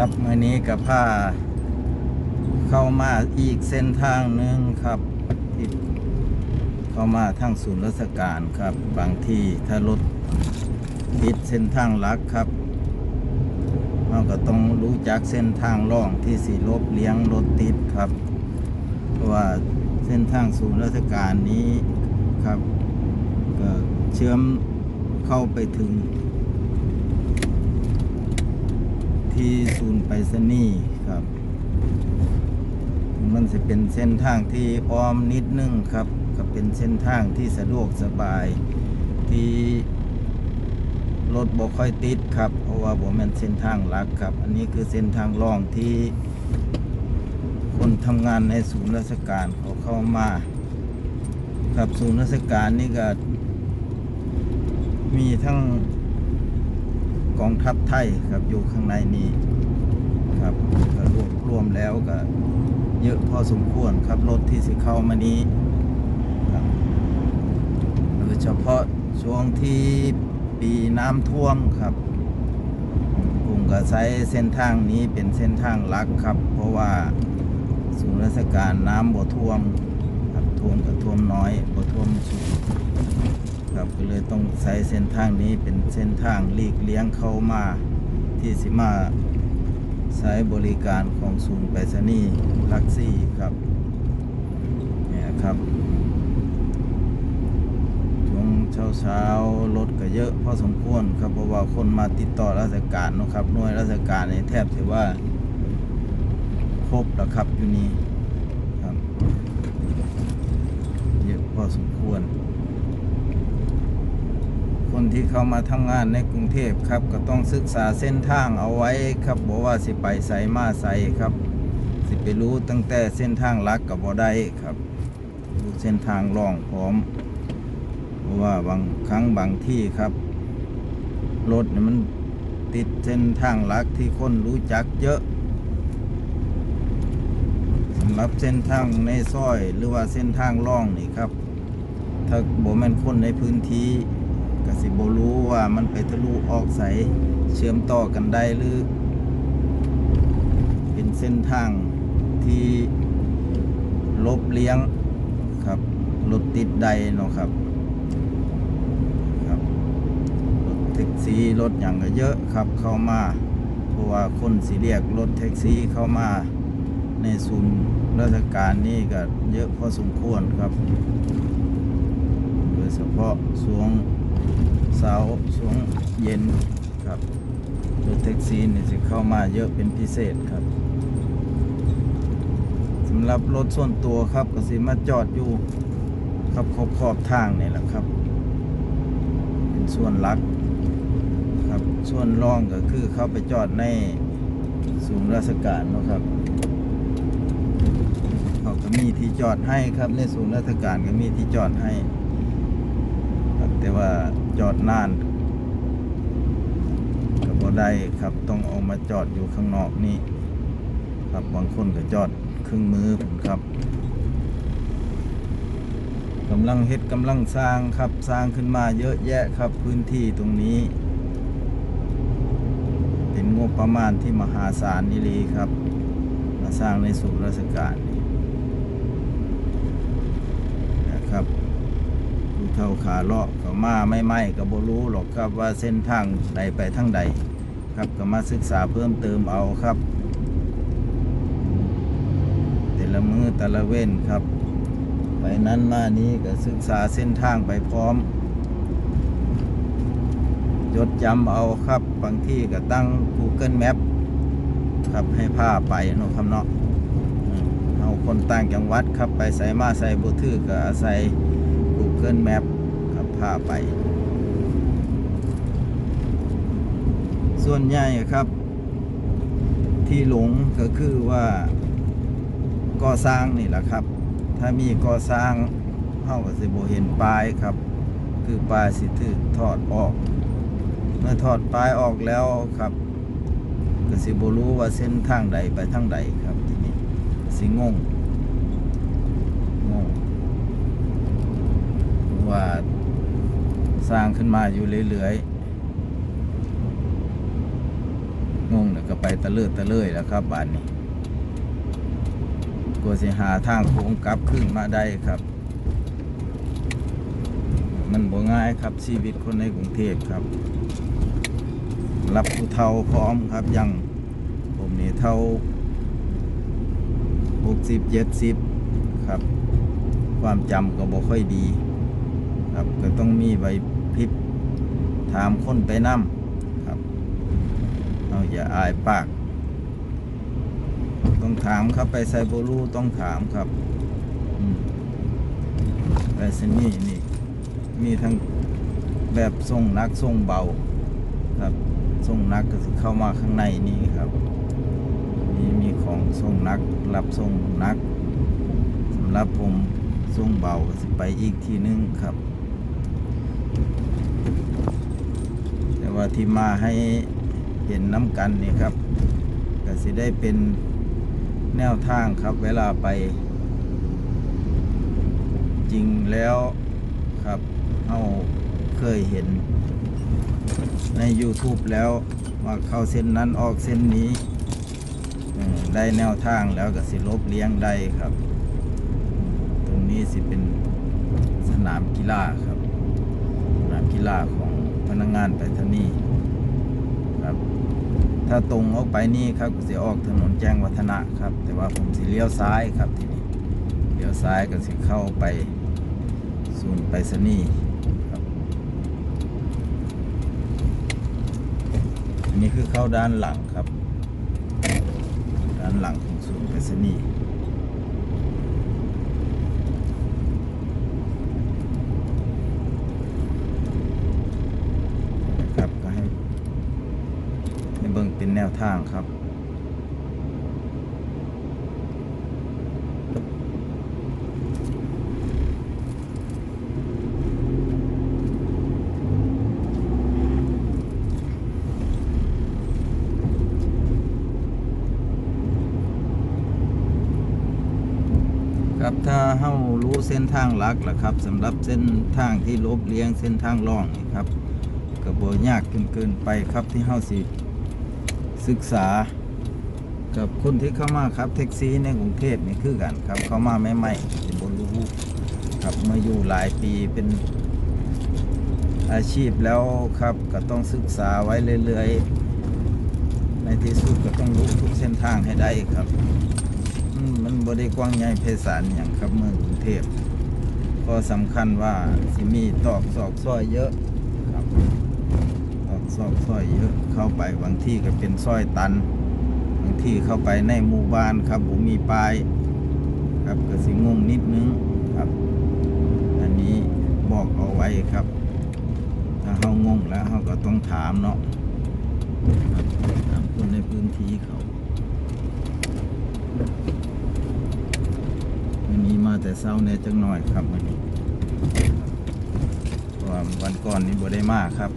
ครับมื่อนี้กับผ้าเข้ามาอีกเส้นทางหนึ่งครับที่เข้ามาทางศูนย์ราชการครับ บางที่ถ้ารถติดเส้นทางลักครับเราก็ต้องรู้จักเส้นทางล่องที่สีลบเลี้ยงรถติดครับ เพราะว่าเส้นทางศูนย์ราชการนี้ครับก็เชื่อมเข้าไปถึง ที่ศูนย์ไปรษณีย์ครับ มันจะเป็นเส้นทางที่อ้อมนิดนึงครับก็เป็นเส้นทางที่สะดวกสบายที่รถบ่ค่อยติดครับ เพราะว่าบ่แม่นเส้นทางหลักครับ อันนี้คือเส้นทางรองที่ คนทำงานในศูนย์ราชการเขาเข้ามาครับศูนย์ราชการนี่ก็มีทั้ง กองทัพไทยครับอยู่ข้างในนี้ครับก็รวมรวมแล้วก็เยอะพอสมควรครับรถที่สิเข้ามานี้ครับโดยเฉพาะช่วงที่ปีน้ำท่วมครับกลุ่มก็ใช้เส้นทางนี้เป็นเส้นทางหลักครับ เพราะว่าศูนย์ราชการน้ำบ่ท่วมครับท่วมก็ท่วมน้อยบ่ท่วมสูง ครับ ก็เลยต้องใช้เส้นทางนี้เป็นเส้นทางลีกเลี้ยงเข้ามาที่สิมาใช้บริการของศูนย์ไปรษณีย์ลักซี่ครับเนี่ยครับช่วงเช้าเช้ารถก็เยอะพอสมควรครับเพราะว่าคนมาติดต่อราชการนะครับหน่วยราชการในแทบจะว่าครบแล้วครับอยู่นี้ครับเยอะพอสมควร คนที่เข้ามาทำงานในกรุงเทพครับ ก็ต้องศึกษาเส้นทางเอาไว้ครับบอกว่าสิไปใส่มาใส่ครับ สิไปรู้ตั้งแต่เส้นทางลักกับบ่ได้ครับรู้เส้นทางล่องพร้อมเพราะว่าบางครั้งบางที่ครับรถเนี่ยมันติดเส้นทางลักที่คนรู้จักเยอะสำหรับเส้นทางในซอยหรือว่าเส้นทางล่องนี่ครับ ถ้าบ่แม่นคนในพื้นที่ ก็สิบ่รู้ว่ามันไปทะลุออกใสเชื่อมต่อกันได้หรือ เป็นเส้นทางที่ลบเลี้ยงครับรถติดใดเนาะครับครับรถแท็กซี่รถอย่างก็เยอะครับเข้ามาเพราะว่าคนสิเรียกรถแท็กซี่เข้ามาในศูนย์ราชการนี่ก็เยอะพอสมควรครับ โดยเฉพาะช่วง เสาร์ช่วงเย็นครับรถแท็กซี่นี่จะเข้ามาเยอะเป็นพิเศษครับสำหรับรถส่วนตัวครับก็สิมาจอดอยู่ครับขอบขอบทางนี่แหละครับ เป็นส่วนหลักครับส่วนรองก็คือเข้าไปจอดในศูนย์ราชการนะครับเขาก็มีที่จอดให้ครับในศูนย์ราชการก็มีที่จอดให้ แต่ว่าจอดนานก็บ่ได้ครับต้องเออกมาจอดอยู่ข้างนอกนี่ครับบางคนก็จอดครึ่งมือผมครับกำลังเฮ็ดกำลังสร้างครับสร้างขึ้นมาเยอะแยะครับพื้นที่ตรงนี้ เป็นงบประมาณที่มหาศาลนี่ลีครับ มาสร้างในศูนราชการนะครับ เท่าขาเลาะก็มาไม่ไม่ก็บ่รู้หรอกครับว่าเส้นทางใดไปทางใด ครับก็มาศึกษาเพิ่มเติมเอาครับ แต่ละมือแต่ละเว้นครับ ไปนั้นมานี้ก็ศึกษาเส้นทางไปพร้อม จดจำเอาครับบางที่ก็ตั้ง Google Map ครับให้พาไปเนาะครับเนาะเอาคนต่างจังหวัดครับไปใส่มาใส่บุถือก็อาศัย Google Map ครับพาไป ส่วนใหญ่ครับ ที่หลงก็คือว่าก่อสร้างนี่แหละครับ ถ้ามีก่อสร้างเฮาก็สิบ่เห็นป้ายครับ คือป้ายสิถูกถอดออก เมื่อถอดป้ายออกแล้วครับก็สิบ่รู้ว่าเส้นทางใดไปทางใดครับทีนี้สิงงงง ว่าสร้างขึ้นมาอยู่เรื่อยๆงงแล้วก็ไปตะเลิดตะเลยแล้วครับบ้านนี้กลัวสิหาทางโค้งกลับขึ้นมาได้ครับ มันบ่ง่ายครับชีวิตคนในกรุงเทพครับ รับผู้เฒ่าพร้อมครับยังผมนี่เท่าหกสิบเจ็ดสิบครับ ความจำก็บ่ค่อยดี ครับ ก็ต้องมีใบพริบถามคนไปนำครับเอาอย่าอายปาก ต้องถามครับไปไซโบรูต้องถามครับไปสนี่นี่มีทั้งแบบทรงนักทรงเบาครับทรงนักก็จะเข้ามาข้างในนี้ครับนี่มีของทรงนักรับทรงนักสำหรับผมทรงเบาก็สิไปอีกทีนึงครับ แต่ ว่าที่มาให้เห็นน้ำกันนี่ครับก็สิได้เป็นแนวทางครับเวลาไป จริงแล้วครับเอาเคยเห็น ใน YouTube แล้วว่าเข้าเส้นนั้นออกเส้นนี้ได้แนวทางแล้วก็สิลบเลี้ยงได้ครับ ตรงนี้สิเป็นสนามกีฬาครับ สนามกีฬาของ พนักงงานไปรษณีย์ครับ ถ้าตรงออกไปนี่ครับก็สิออกถนนแจ้งวัฒนะครับ แต่ว่าผมสิเลี้ยวซ้ายครับทีนี้เลี้ยวซ้ายก็สิเข้าไปศูนย์ไปรษณีย์ครับอันนี้คือเข้าด้านหลังครับ ด้านหลังของศูนย์ไปรษณีย์ ครับก็ให้ให้เบิ่งเป็นแนว ทางครับ ครับถ้าเฮารู้เส้นทางหลักล่ะครับสำหรับเส้นทางที่ลบเลี้ยงเส้นทางล่องนี่ครับก็บ่ยากเกินเกินไปครับที่เฮาสิ ศึกษากับคนที่เข้ามาครับแท็กซี่ในกรุงเทพนี่คือกันครับเข้ามาใหม่ๆที่บ่รู้ครับมาอยู่หลายปีเป็นอาชีพแล้วครับก็ต้องศึกษาไว้เรื่อยๆ ในที่สุดก็ต้องรู้ทุกเส้นทางให้ได้ครับ มันบ่ได้กว้างใหญ่ไพศาลอย่างครับเมืองกรุงเทพก็สำคัญว่าสิมีตอกซอกซอยเยอะครับออกซอกซอยเยอะ เข้าไปบางที่ก็เป็นซอยตัน บางที่เข้าไปในหมู่บ้านครับผมมีป้ายครับก็สิงงนิดนึงครับ อันนี้บอกเอาไว้ครับ ถ้าเขางงแล้วเขาก็ต้องถามเนาะถามคนในพื้นที่เขาวันนี้มาแต่เช้าเนี่ยจังหน่อยครับวันนี้วันก่อนนี้บ่ได้มากครับ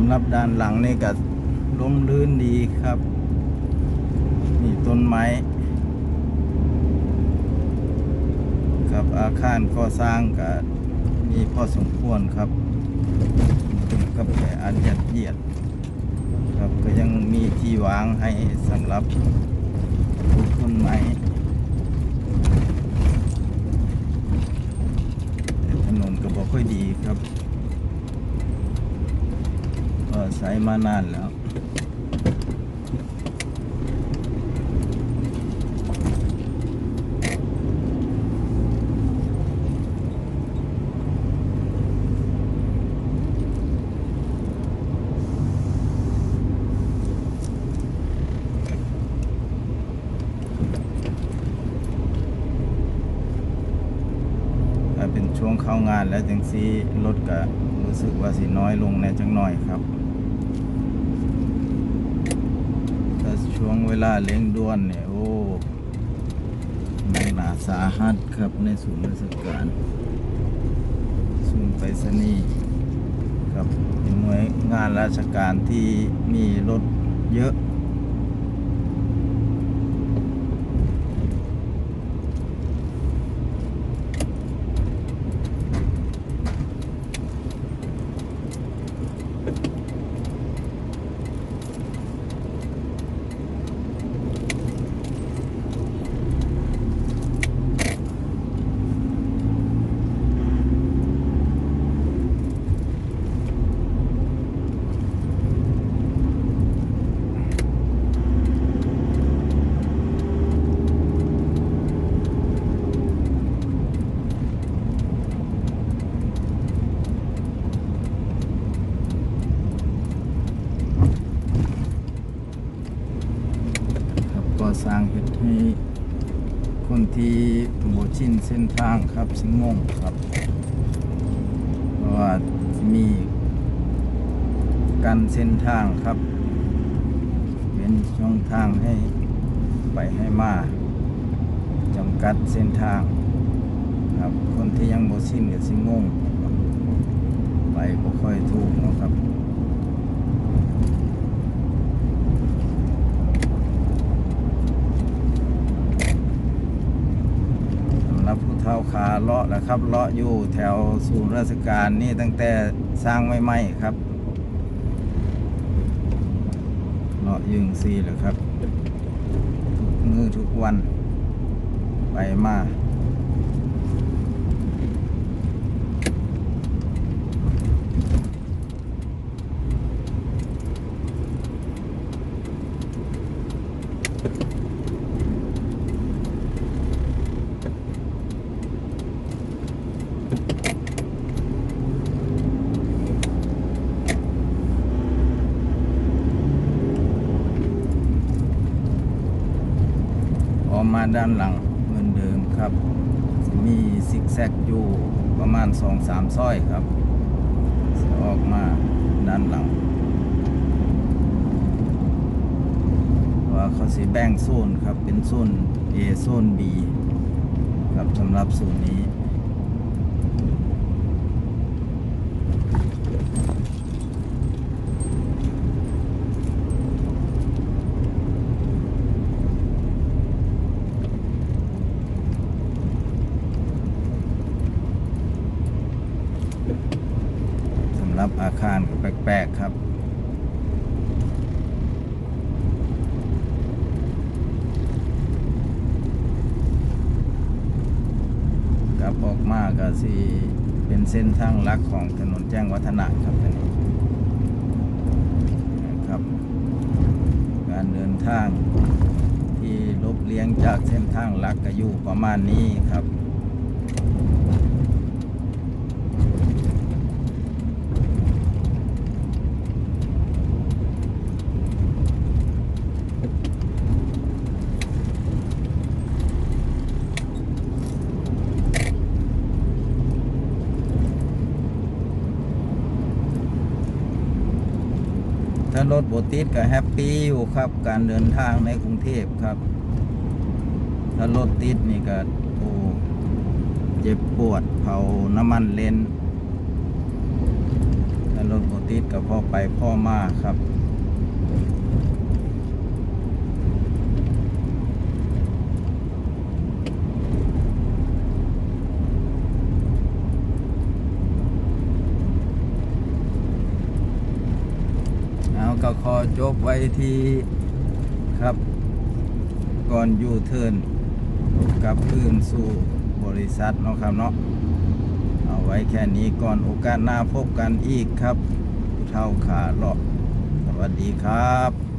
ค รับด้านหลังนี่ก็ร่มรื่นดีครับ นี่ต้นไม้ กับอาคารก่อสร้างก็มีพอสมควรครับกับแผอันยัดเยียด ครับก็ยังมีที่วางให้สำหรับปลูกต้นไม้ถนนก็บ่ค่อยดีครับ ใช้มานานแล้วเป็นช่วงเข้างานแล้วจังซีรถก็รู้สึกว่าสีน้อยลงแน่จังหน่อยครับ ช่วงเวลาเร่งด่วนเนี่ย โอ้หนักหนาสาหัสครับในศูนย์ราชการศูนย์ไปรษณีย์ครับหน่วยงานราชการที่มีรถเยอะ ครับก็สร้างเหตุให้คนที่โบ ชินเส้นทางครับสิงงงครับเพราะว่ามีกันเส้นทางครับ เป็นช่องทางให้ไปให้มาจำกัดเส้นทางครับ คนที่ยังโบชินกับสิงงงไปบ่ค่อยถูกนะครับ สำหรับผู้ เฒ่าขาเลาะนะครับเลาะอยู่แถวศูนย์ราชการนี่ตั้งแต่สร้างไม่ไม่ๆครับเลาะยึงซีเลยครับทุกมือทุกวันไปมา มาด้านหลังเหมือนเดิมครับจะมีซิกแซกอยู่ประมาณสองสามซ้อยครับจะออกมาด้านหลัง ว่าเขาสีแบ่งโซนครับเป็นโซน A โซน B ครับสำหรับโซนนี้ สำหรับอาคารก็แปลกๆครับับออกมาก็สิเป็นเส้นทางลักของถนนแจ้งวัฒนะครับนนี้นะครับ การเดินทางที่ลบเลี้ยงจากเส้นทางลักก็อยู่ประมาณนี้ครับ ถ้ารถบติดก็แฮปปี้อยู่ครับ การเดินทางในกรุงเทพครับ ถ้ารถติดนี่ก็โอ้เจ็บปวดเผาน้ำมันเลนถ้ารถบติดก็พอไปพ่อมาครับ เอาก็ขอ จบไว้ที่ครับ ก่อนยูเทิร์นกลับคืนสู่บริษัทเนาะครับเนาะเอาไว้แค่นี้ก่อนโอกาสหน้าพบกันอีกครับเท่าขาเลาะสวัสดีครับ